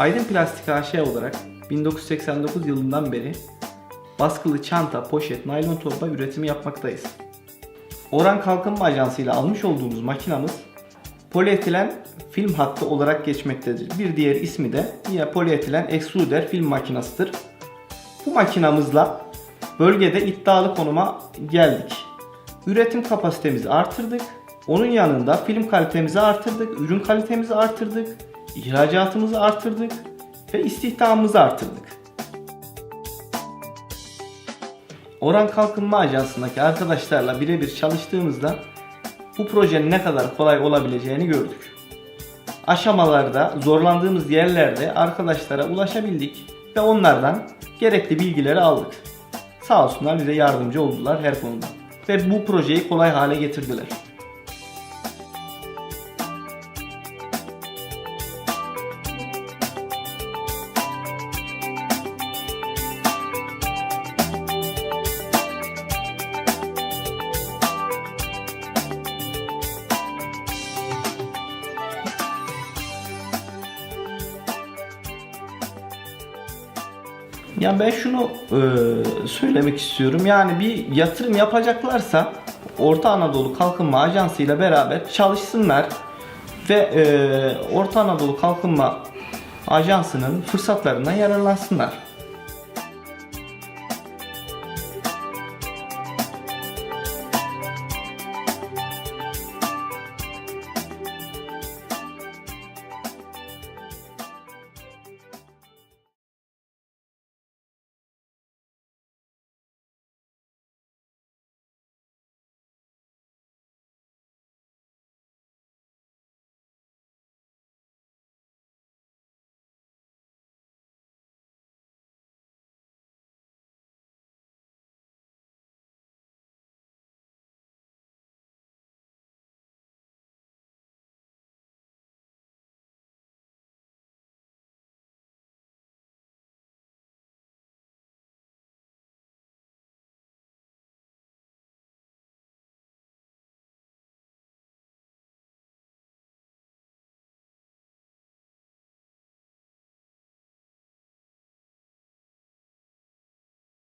Aydın Plastik AŞ olarak 1989 yılından beri baskılı çanta, poşet, naylon torba üretimi yapmaktayız. Oran Kalkınma Ajansı ile almış olduğumuz makinamız polietilen film hattı olarak geçmektedir. Bir diğer ismi de yine polietilen extruder film makinasıdır. Bu makinamızla bölgede iddialı konuma geldik. Üretim kapasitemizi artırdık. Onun yanında film kalitemizi artırdık, ürün kalitemizi artırdık, ihracatımızı artırdık ve istihdamımızı artırdık. Oran Kalkınma Ajansı'ndaki arkadaşlarla birebir çalıştığımızda bu projenin ne kadar kolay olabileceğini gördük. Aşamalarda, zorlandığımız yerlerde arkadaşlara ulaşabildik ve onlardan gerekli bilgileri aldık. Sağ olsunlar bize yardımcı oldular her konuda. Ve bu projeyi kolay hale getirdiler. Ya ben şunu e, söylemek istiyorum. Yani bir yatırım yapacaklarsa Orta Anadolu Kalkınma Ajansı ile beraber çalışsınlar ve e, Orta Anadolu Kalkınma Ajansı'nın fırsatlarından yararlansınlar.